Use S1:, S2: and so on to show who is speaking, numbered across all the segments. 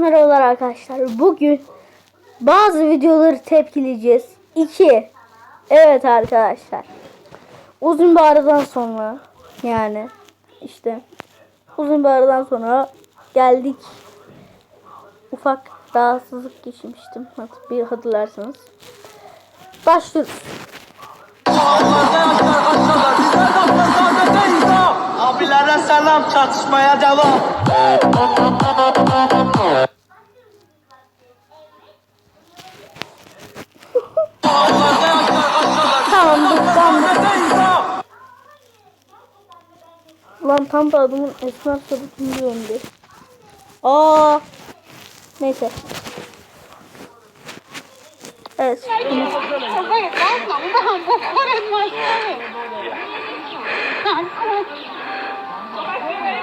S1: merhabalar arkadaşlar. Bugün bazı videoları tepkileyeceğiz. 2. Evet arkadaşlar. Uzun bir aradan sonra yani işte uzun bir aradan sonra geldik. Ufak rahatsızlık geçirmiştim. Bir hatırlarsanız. Başlıyoruz.
S2: Abilere selam çatışmaya devam.
S1: Tamam dur tamam. Lan tam da adamın esnaf sabutunu diyorum. Aa. Neyse. Evet.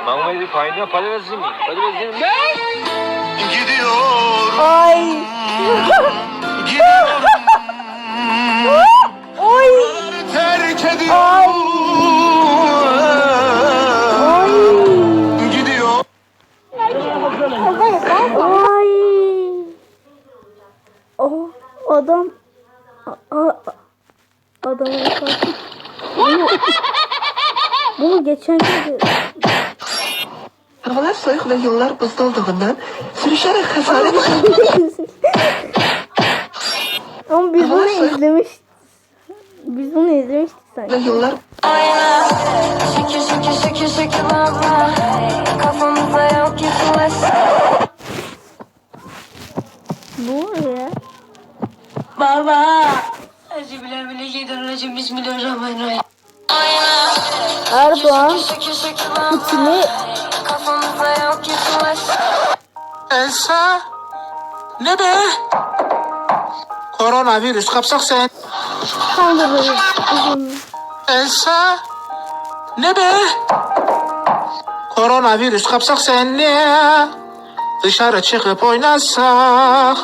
S3: Mahmut'u kaynıyor para versin
S4: mi? Para versin mi?
S2: Gidiyorum.
S1: Ay.
S2: Gidiyorum.
S1: Oy.
S2: Terk ediyorum.
S1: Ay.
S3: Gidiyor.
S1: Ay. Oh, adam. A, a, adam. Bunu geçen gün
S5: Havalar soğuk ve yollar buzda olduğundan sürüşerek hasarı
S1: ama biz bunu izlemiş biz bunu izlemiştik
S5: ve
S1: sanki.
S5: yollar
S6: Şekil şekil şekil şekil baba Kafamızda yok ki
S1: Ne oluyor ya?
S6: Baba. Yedireceğim Bismillahirrahmanirrahim
S1: Erdoğan.
S6: Şekil şekil baba
S1: Putin'i
S6: Kafamızda
S2: Elsa, ne be? Koronavirüs kapsak sen. Elsa, ne be? Koronavirüs kapsak sen ne? Dışarı çıkıp oynasak.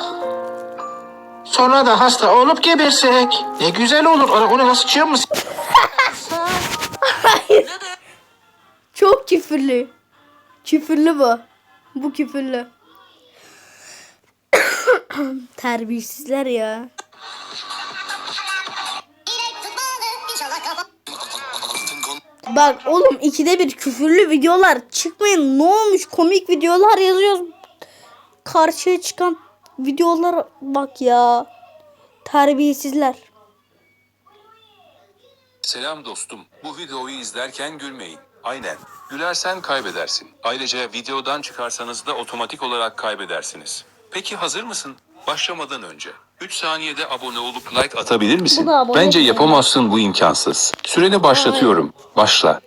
S2: Sonra da hasta olup gebersek. Ne güzel olur. Ona, ona nasıl çıkıyor musun?
S1: Hayır. Çok küfürlü. Küfürlü bu. Bu küfürlü. Terbiyesizler ya. Bak oğlum ikide bir küfürlü videolar çıkmayın. Ne olmuş komik videolar yazıyoruz. Karşıya çıkan videolar bak ya. Terbiyesizler.
S7: Selam dostum. Bu videoyu izlerken gülmeyin. Aynen. Gülersen kaybedersin. Ayrıca videodan çıkarsanız da otomatik olarak kaybedersiniz. Peki hazır mısın? Başlamadan önce 3 saniyede abone olup like atabilir misin?
S1: Abone
S7: Bence yapamazsın bu imkansız. Süreni başlatıyorum. Başla.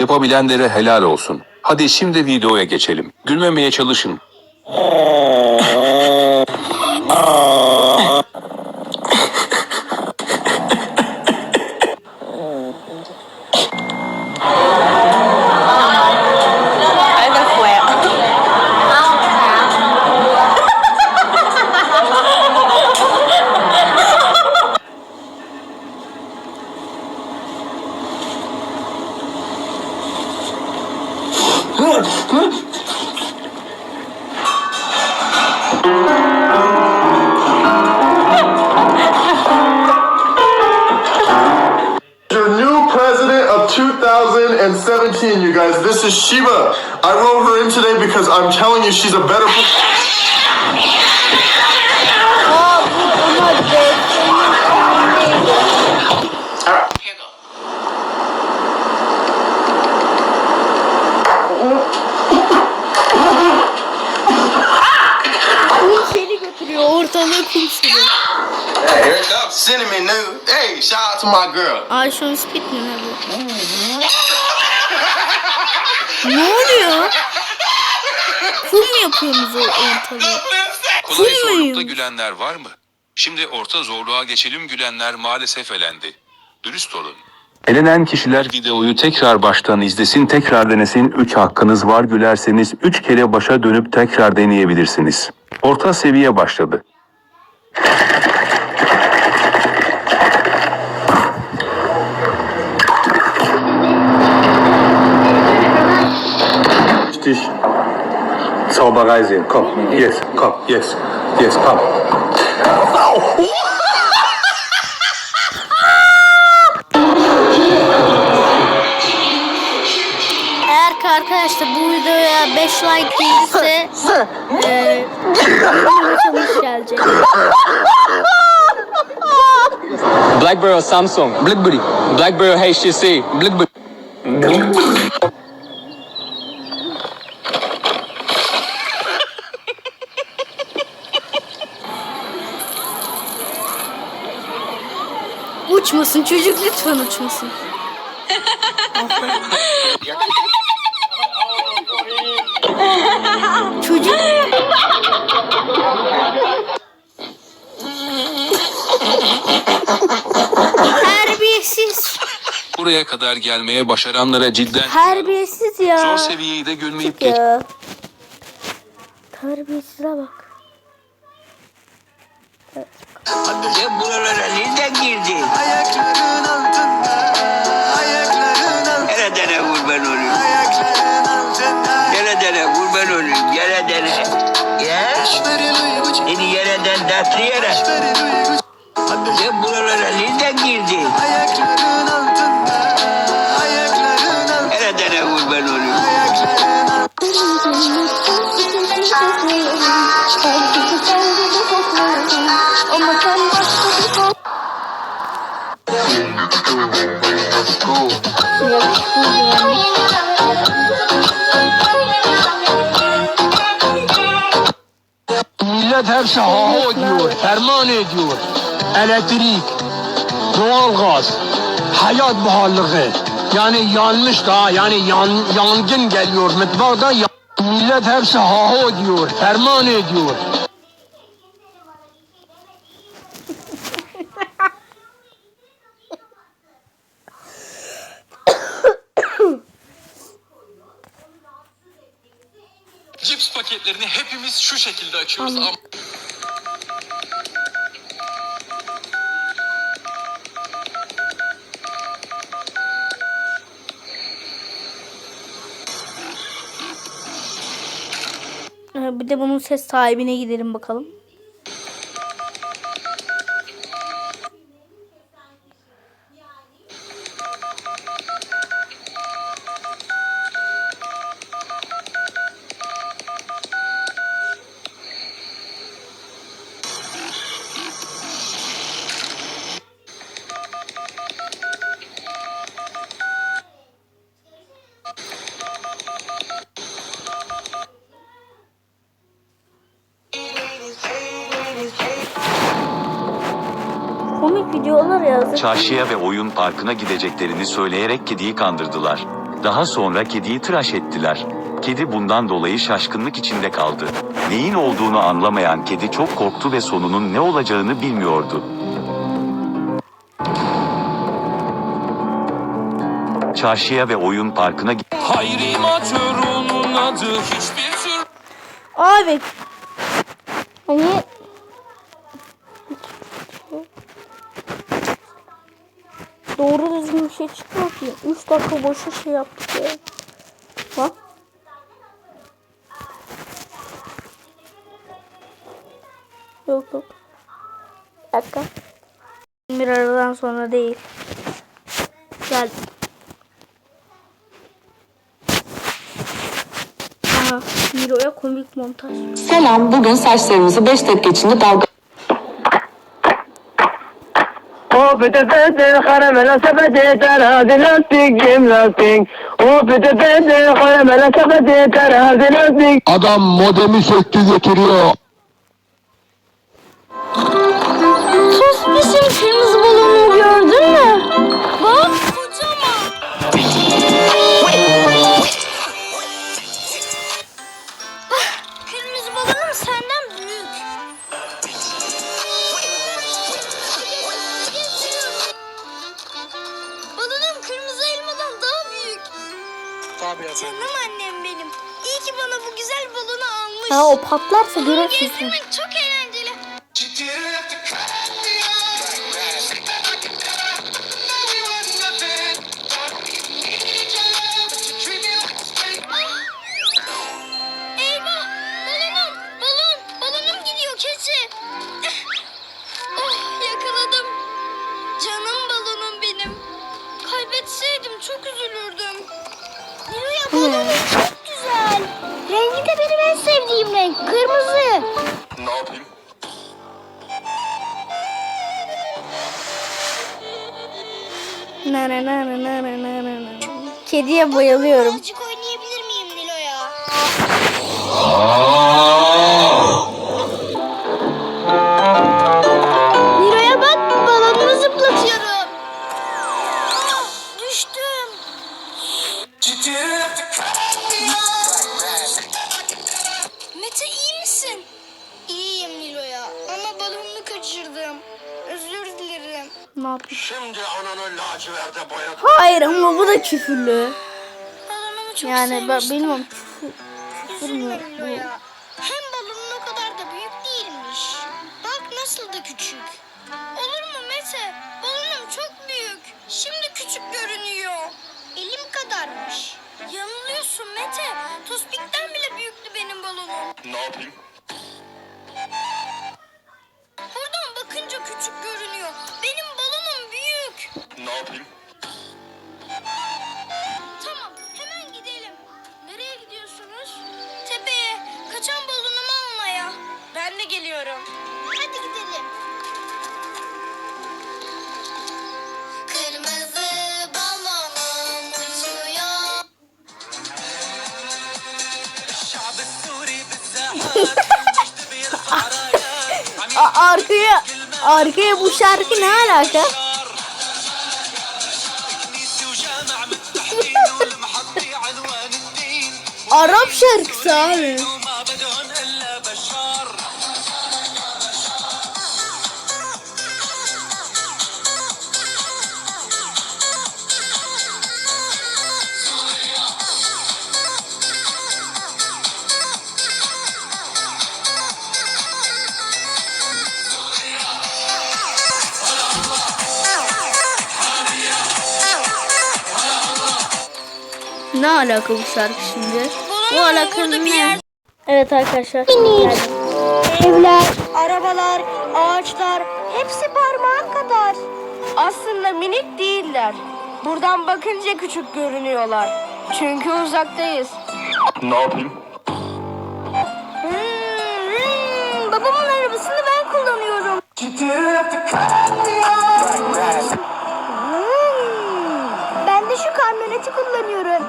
S7: Yapabilenlere helal olsun. Hadi şimdi videoya geçelim. Gülmemeye çalışın.
S8: This is Shiva. I wrote her in today because I'm telling you she's a better.
S1: Aa bu ama DS'nin Kum seni götürüyor ortalığı kum seni.
S8: Hey, here it comes. Cinnamon new. Hey, shout out to my girl.
S1: Ayşon Speed mi ne bu? Ne oluyor? Kum mu yapıyorsunuz o ortalığı?
S7: Kolay
S1: Gülmeyin.
S7: zorlukta gülenler var mı? Şimdi orta zorluğa geçelim gülenler maalesef elendi. Dürüst olun. Elenen kişiler videoyu tekrar baştan izlesin tekrar denesin 3 hakkınız var gülerseniz 3 kere başa dönüp tekrar deneyebilirsiniz. Orta seviye başladı.
S8: Dich.
S9: sauber reisen. Komm, yes, komm, yes, yes, komm.
S1: Eğer ki arkadaşlar bu videoya 5 like gelirse eee challenge gelecek.
S4: Blackberry or Samsung? Blackberry. Blackberry or HTC? Blackberry.
S1: Lütfen uçmasın. çocuk Terbiyesiz.
S7: Buraya kadar gelmeye başaranlara cidden
S1: Terbiyesiz ya.
S7: zor seviyeyi de görmeyip geç.
S1: Terbiyesize bak.
S10: Sen buralara nereden girdin?
S11: Ayakların altında, ayakların altında,
S10: Nereden kurban olayım?
S11: ayakların altında.
S10: Nereden kurban olayım? Nereden? Ya?
S11: Kaşların uyguç,
S10: Seni yereden dertli yere. Sen buralara nereden girdin?
S11: Ayakların altında, ayakların altında,
S10: Nereden kurban olayım?
S11: ayakların altında.
S12: Millet hepsi haho diyor, ferman ediyor. Elektrik, doğalgaz, hayat pahalılığı. Yani yanmış da yani yan, yangın geliyor mutfakta. Millet hepsi haho diyor, ferman ediyor.
S7: Paketlerini hepimiz şu şekilde açıyoruz ama
S1: Ee, Bir de bunun ses sahibine gidelim bakalım. Komik videolar yazdı.
S13: Çarşıya ve oyun parkına gideceklerini söyleyerek kediyi kandırdılar. Daha sonra kediyi tıraş ettiler. Kedi bundan dolayı şaşkınlık içinde kaldı. Neyin olduğunu anlamayan kedi çok korktu ve sonunun ne olacağını bilmiyordu. Çarşıya ve oyun parkına gi-
S7: Hayri Matörü'nün adı hiçbir tür
S1: Abi. Hani Doğru düzgün bir şey çıkmıyor ki. 3 dakika boşa şey yaptık ya. Bak. Yok yok. Bir dakika. Bir aradan sonra değil. Geldim. Miro'ya komik montaj.
S14: Selam, bugün saçlarımızı 5 dakika içinde dalga
S12: Adam modemi söktü götürüyor.
S1: Patlarsa görürsün. Gezdirmek çok eğlenceli.
S8: yapayım?
S1: Nara nara nara nara nara. Kediye bayılıyorum. Birazcık oynayabilir miyim Nilo'ya? Nilo'ya bak balonumu zıplatıyorum. Düştüm. Ciddi. Yapayım?
S8: Şimdi ananı laciverde boyat.
S1: Hayır ama bu da küfürlü.
S6: çok
S1: Yani ben bilmiyorum küfür, küfür mü bu?
S6: Hem balonun o kadar da büyük değilmiş. Bak nasıl da küçük. Olur mu Mete? Balonum çok büyük. Şimdi küçük görünüyor. Elim kadarmış. Yanılıyorsun Mete. Tospik'ten bile büyüktü benim balonum.
S8: Ne yapayım?
S1: Arkaya arkaya bu şarkı ne alaka? Arap şarkısı abi. Ne alaka bu şarkı şimdi? Bu alakalı ne? Evet arkadaşlar. geldim. Evler, arabalar, ağaçlar hepsi parmağım kadar. Aslında minik değiller. Buradan bakınca küçük görünüyorlar. Çünkü uzaktayız.
S8: Ne yapayım?
S1: Hmm, hmm, babamın arabasını ben kullanıyorum. Şu kamyoneti kullanıyorum.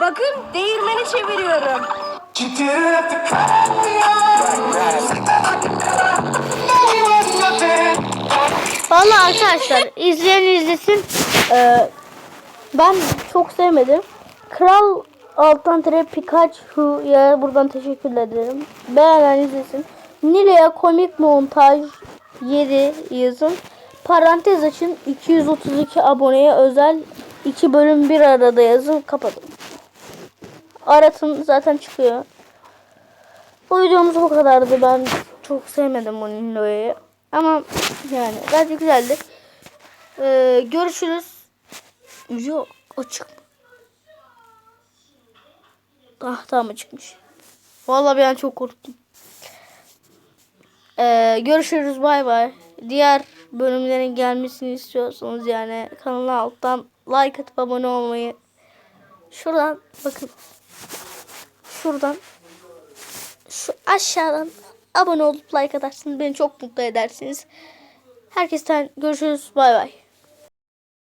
S1: Bakın değirmeni çeviriyorum. Vallahi arkadaşlar izleyen izlesin. Ee, ben çok sevmedim. Kral alttan tere Pikachu'ya buradan teşekkür ederim. Beğenen izlesin. Nile'ye komik montaj 7 yazın. Parantez açın 232 aboneye özel 2 bölüm bir arada yazın kapatın. Aratın zaten çıkıyor. Bu videomuz bu kadardı. Ben çok sevmedim bu Nilo'yu. Ama yani bence güzeldi. Ee, görüşürüz. Yok açık mı? Ah tamam açıkmış. Vallahi ben çok korktum. Ee, görüşürüz bay bay. Diğer bölümlerin gelmesini istiyorsanız yani kanala alttan like atıp abone olmayı. Şuradan bakın. Şuradan. Şu aşağıdan abone olup like atarsınız. Beni çok mutlu edersiniz. Herkesten görüşürüz. Bay bay.